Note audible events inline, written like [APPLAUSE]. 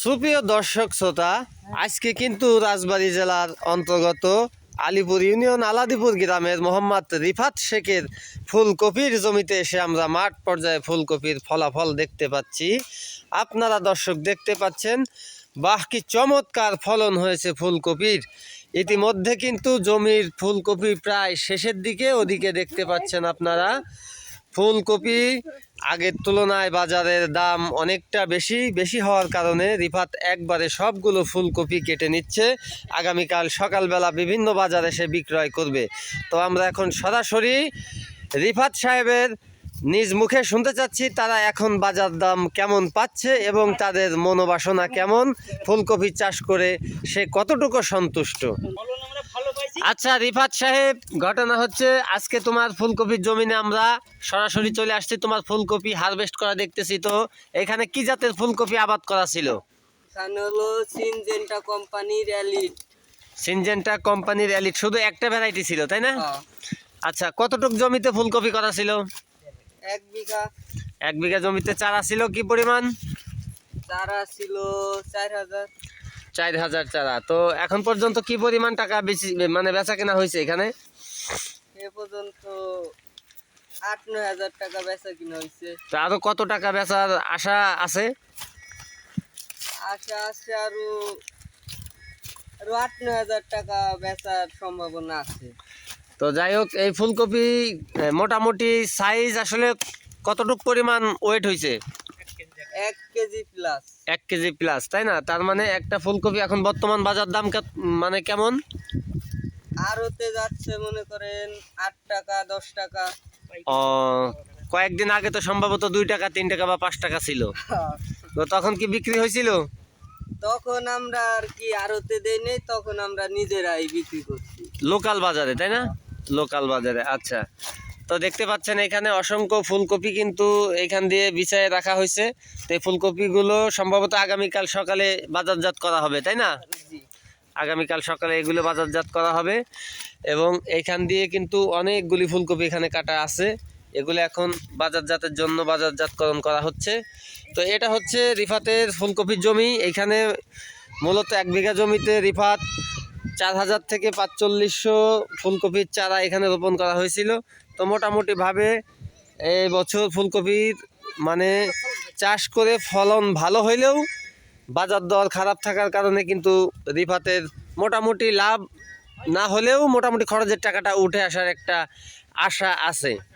সুপ্রিয় দর্শক শ্রোতা, আজকে কিন্তু রাজবাড়ী জেলার অন্তর্গত আলিপুর ইউনিয়ন আলাদিপুর গ্রামের মোহাম্মদ রিফাত শেখের ফুলকপির জমিতে এসে আমরা মাঠ পর্যায়ে ফুলকপির ফলাফল দেখতে পাচ্ছি। আপনারা দর্শক দেখতে পাচ্ছেন, বাহ, কি চমৎকার ফলন হয়েছে ফুলকপির। ইতিমধ্যে কিন্তু জমির ফুলকপি প্রায় শেষের দিকে, ওদিকে দেখতে পাচ্ছেন আপনারা। ফুলকপি আগের তুলনায় বাজারের দাম অনেকটা বেশি বেশি হওয়ার কারণে রিফাত একবারে সবগুলো ফুলকপি কেটে নিচ্ছে। আগামীকাল সকালবেলা বিভিন্ন বাজারে সে বিক্রয় করবে। তো আমরা এখন সরাসরি রিফাত সাহেবের নিজ মুখে শুনতে চাচ্ছি, তারা এখন বাজার দাম কেমন পাচ্ছে এবং তাদের মনোবাসনা কেমন? ফুলকপি চাষ করে সে কতটুকু সন্তুষ্ট? আচ্ছা রিফাত সাহেব ঘটনা হচ্ছে আজকে তোমার ফুলকপির জমিনে আমরা সরাসরি চলে আসছি তোমার ফুলকপি হারভেস্ট করা দেখতেছি তো। এখানে কি জাতের ফুলকপি আবাদ করা ছিল? এখানে হলো সিনজেন্টা কোম্পানির এলিট সিনজেন্টা কোম্পানির এলিট শুধু একটা ভ্যারাইটি ছিল তাই না? আচ্ছা কতটুক জমিতে ফুলকপি করা ছিল? এক বিঘা। এক বিঘা জমিতে চারা ছিল কি পরিমাণ? চারা ছিল চার হাজার। চার হাজার চারা তো এখন পর্যন্ত কি পরিমাণ টাকা বেশি মানে বেচা কেনা হয়েছে এখানে? এ পর্যন্ত আট নয় হাজার টাকা বেচা কিনা হয়েছে। তো আরও কত টাকা বেচার আশা আছে? আশা আছে আরও আরও আট নয় হাজার টাকা বেচার সম্ভাবনা আছে। তো যাই হোক এই ফুলকপি মোটামুটি সাইজ আসলে কতটুক পরিমাণ ওয়েট হয়েছে? এক কেজি প্লাস এক কেজি প্লাস তাই না? তার মানে একটা ফুলকপি এখন বর্তমান বাজার দাম মানে কেমন? আরোতে যাচ্ছে মনে করেন আট টাকা দশ টাকা। ও, কয়েকদিন আগে তো সম্ভবত দুই টাকা তিন টাকা বা পাঁচ টাকা ছিল। [LAUGHS] তো তখন কি বিক্রি হয়েছিল? তখন আমরা আর কি আরোতে দেই নেই তখন আমরা নিজেরাই বিক্রি করছি। লোকাল বাজারে তাই না? লোকাল বাজারে আচ্ছা। তো দেখতে পাচ্ছেন এখানে অসংখ্য ফুলকপি কিন্তু এখান দিয়ে বিছায় রাখা হয়েছে। তো এই ফুলকপিগুলো সম্ভবত আগামীকাল সকালে বাজারজাত করা হবে তাই না? আগামীকাল সকালে এগুলো বাজারজাত করা হবে এবং এখান দিয়ে কিন্তু অনেকগুলি ফুলকপি এখানে কাটা আছে। এগুলো এখন বাজারজাতের জন্য বাজারজাতকরণ করা হচ্ছে। তো এটা হচ্ছে রিফাতের ফুলকপির জমি। এখানে মূলত এক বিঘা জমিতে রিফাত চার হাজার থেকে পাঁচচল্লিশশো ফুলকপির চারা এখানে রোপণ করা হয়েছিল। তো মোটামুটিভাবে এই বছর ফুলকপির মানে চাষ করে ফলন ভালো হইলেও বাজার দর খারাপ থাকার কারণে কিন্তু রিফাতের মোটামুটি লাভ না হলেও মোটামুটি খরচের টাকাটা উঠে আসার একটা আশা আছে।